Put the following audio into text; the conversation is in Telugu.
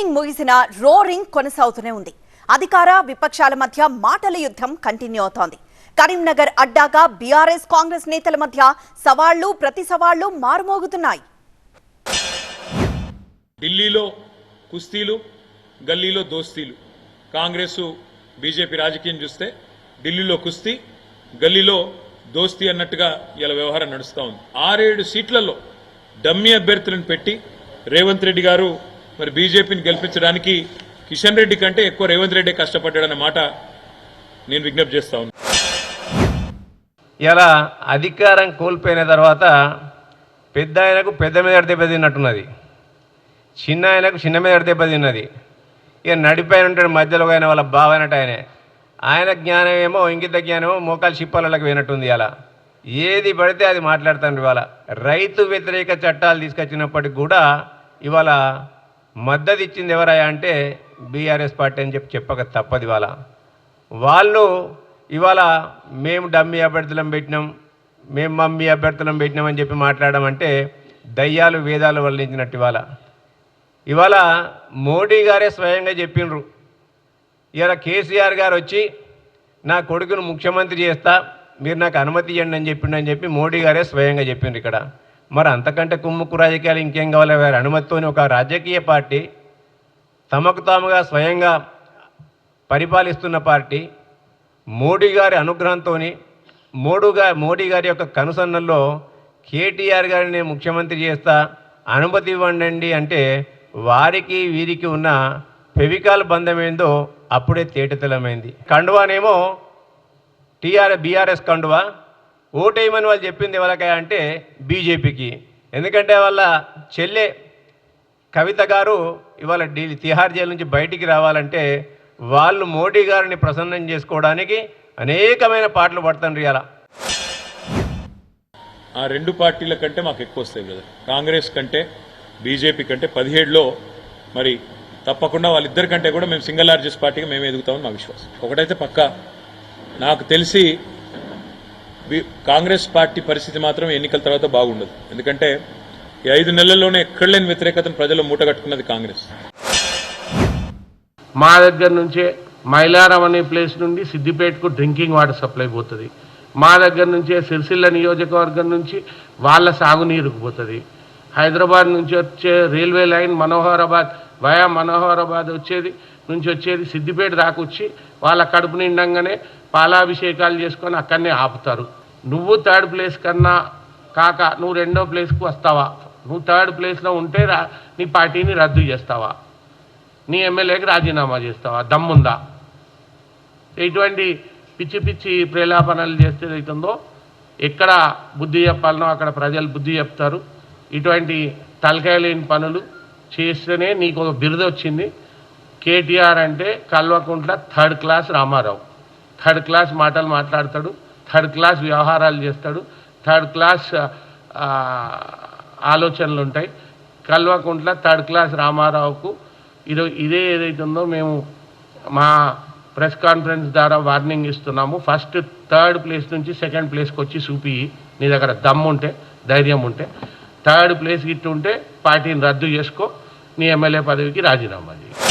ఓటింగ్ ముగిసిన రోరింగ్ కొనసాగుతూనే ఉంది. అధికార విపక్షాల మధ్య మాటల యుద్ధం కంటిన్యూ అవుతోంది. కరీంనగర్ అడ్డాగా బీఆర్ఎస్ కాంగ్రెస్ నేతల మధ్య సవాళ్ళు ప్రతి సవాళ్ళు మారుమోగుతున్నాయి. ఢిల్లీలో కుస్తీలు గల్లీలో దోస్తీలు. కాంగ్రెస్ బీజేపీ రాజకీయం చూస్తే ఢిల్లీలో కుస్తీ గల్లీలో దోస్తీ అన్నట్టుగా ఇలా వ్యవహారం నడుస్తూ ఉంది. ఆరేడు సీట్లలో డమ్మీ అభ్యర్థులను పెట్టి రేవంత్ రెడ్డి గారు మరి బీజేపీని గెలిపించడానికి కిషన్ రెడ్డి కంటే ఎక్కువ రేవంత్ రెడ్డి కష్టపడ్డాడన్న మాట నేను విజ్ఞప్తి చేస్తా ఇలా అధికారం కోల్పోయిన తర్వాత పెద్ద ఆయనకు పెద్ద మీద దెబ్బతిన్నట్టున్నది చిన్న ఆయనకు చిన్న మీద దెబ్బతిన్నది ఇక నడిపైన ఉంటాడు మధ్యలో ఆయన వాళ్ళ బావైనట్టు ఆయనే. ఆయన జ్ఞానం ఏమో ఇంకిత జ్ఞానమో మోకాలు చిప్పాలకు పోయినట్టుంది అలా ఏది పడితే అది మాట్లాడుతాను ఇవాళ. రైతు వ్యతిరేక చట్టాలు తీసుకొచ్చినప్పటికి కూడా ఇవాళ మద్దతు ఇచ్చింది ఎవరయ్యా అంటే బీఆర్ఎస్ పార్టీ అని చెప్పి చెప్పక తప్పదు ఇవాళ. వాళ్ళు ఇవాళ మేము డమ్మీ అభ్యర్థులం పెట్టినాం మేము మమ్మీ అభ్యర్థులం పెట్టినాం అని చెప్పి మాట్లాడడం అంటే దయ్యాలు వేదాలు వల్లించినట్టు ఇవాళ. ఇవాళ మోడీ గారే స్వయంగా చెప్పిండ్రు ఇవాళ కేసీఆర్ గారు వచ్చి నా కొడుకును ముఖ్యమంత్రి చేస్తా మీరు నాకు అనుమతి ఇవ్వండి అని చెప్పిండని చెప్పి మోడీ గారే స్వయంగా చెప్పిండ్రు ఇక్కడ. మరి అంతకంటే కుమ్ముక్కు రాజకీయాలు ఇంకేం కావాలి? వారి అనుమతితోని ఒక రాజకీయ పార్టీ తమకు తాముగా స్వయంగా పరిపాలిస్తున్న పార్టీ మోడీ గారి అనుగ్రహంతో మోడుగా మోడీ గారి యొక్క కనుసన్నల్లో కేటీఆర్ గారిని ముఖ్యమంత్రి చేస్తా అనుమతి ఇవ్వండి అంటే వారికి వీరికి ఉన్న ఫెవికాల్ బంధం ఏందో అప్పుడే తేటతెలమైంది. కండువానేమో టీఆర్ బీఆర్ఎస్ కండువా? ఓటేయమని వాళ్ళు చెప్పింది ఎవరికై అంటే బీజేపీకి. ఎందుకంటే వాళ్ళ చెల్లె కవిత గారు ఇవాళ ఢిల్లీ తిహార్ జైలు నుంచి బయటికి రావాలంటే వాళ్ళు మోడీ గారిని ప్రసన్నం చేసుకోవడానికి అనేకమైన పాటలు పడుతుండ్రు ఇలా ఆ రెండు పార్టీల కంటే మాకు ఎక్కువ వస్తాయి కదా. కాంగ్రెస్ కంటే బీజేపీ కంటే పదిహేడులో మరి తప్పకుండా వాళ్ళిద్దరి కంటే కూడా మేము సింగిల్ లార్జెస్ట్ పార్టీగా మేము ఎదుగుతామని మా విశ్వాసం. ఒకటైతే పక్కా నాకు తెలిసి కాంగ్రెస్ పార్టీ పరిస్థితి మాత్రం ఎన్నికల తర్వాత బాగుండదు. ఎందుకంటే ఈ ఐదు నెలల్లోనే ఎక్కడలేని వ్యతిరేకతను ప్రజలు మూటగట్టుకున్నది కాంగ్రెస్. మా దగ్గర నుంచే మైలారం అనే ప్లేస్ నుండి సిద్దిపేటకు డ్రింకింగ్ వాటర్ సప్లై పోతుంది. మా దగ్గర నుంచే సిరిసిల్ల నియోజకవర్గం నుంచి వాళ్ళ సాగునీరుకు పోతుంది. హైదరాబాద్ నుంచి వచ్చే railway line Manoharabad via Manoharabad వచ్చేది నుంచి వచ్చేది సిద్దిపేట దాకొచ్చి వాళ్ళ కడుపు నిండంగానే పాలాభిషేకాలు చేసుకొని అక్కడనే ఆపుతారు. నువ్వు థర్డ్ ప్లేస్ కన్నా కాక నువ్వు రెండో ప్లేస్కి వస్తావా? నువ్వు థర్డ్ ప్లేస్లో ఉంటే రా నీ పార్టీని రద్దు చేస్తావా? నీ ఎమ్మెల్యేకి రాజీనామా చేస్తావా? దమ్ముందా? ఇటువంటి పిచ్చి పిచ్చి ప్రేలాపనలు చేస్తే అవుతుందో ఎక్కడ బుద్ధి చెప్పాలనో అక్కడ ప్రజలు బుద్ధి చెప్తారు. ఇటువంటి తలకాయ లేని పనులు చేస్తేనే నీకు ఒక బిరుదు వచ్చింది. కేటీఆర్ అంటే Kalvakuntla third class Ramarao. Third class మాటలు మాట్లాడతాడు. థర్డ్ క్లాస్ వ్యవహారాలు చేస్తాడు. థర్డ్ క్లాస్ ఆలోచనలు ఉంటాయి. కల్వకుంట్ల థర్డ్ క్లాస్ రామారావుకు ఇది ఇదే ఏదైతుందో మేము మా ప్రెస్ కాన్ఫరెన్స్ ద్వారా వార్నింగ్ ఇస్తున్నాము. ఫస్ట్ థర్డ్ ప్లేస్ నుంచి సెకండ్ ప్లేస్కి వచ్చి చూపి నీ దగ్గర దమ్ము ఉంటే ధైర్యం ఉంటే. థర్డ్ ప్లేస్ గిట్టు ఉంటే పార్టీని రద్దు చేసుకో నీ ఎమ్మెల్యే పదవికి రాజీనామా చేయి.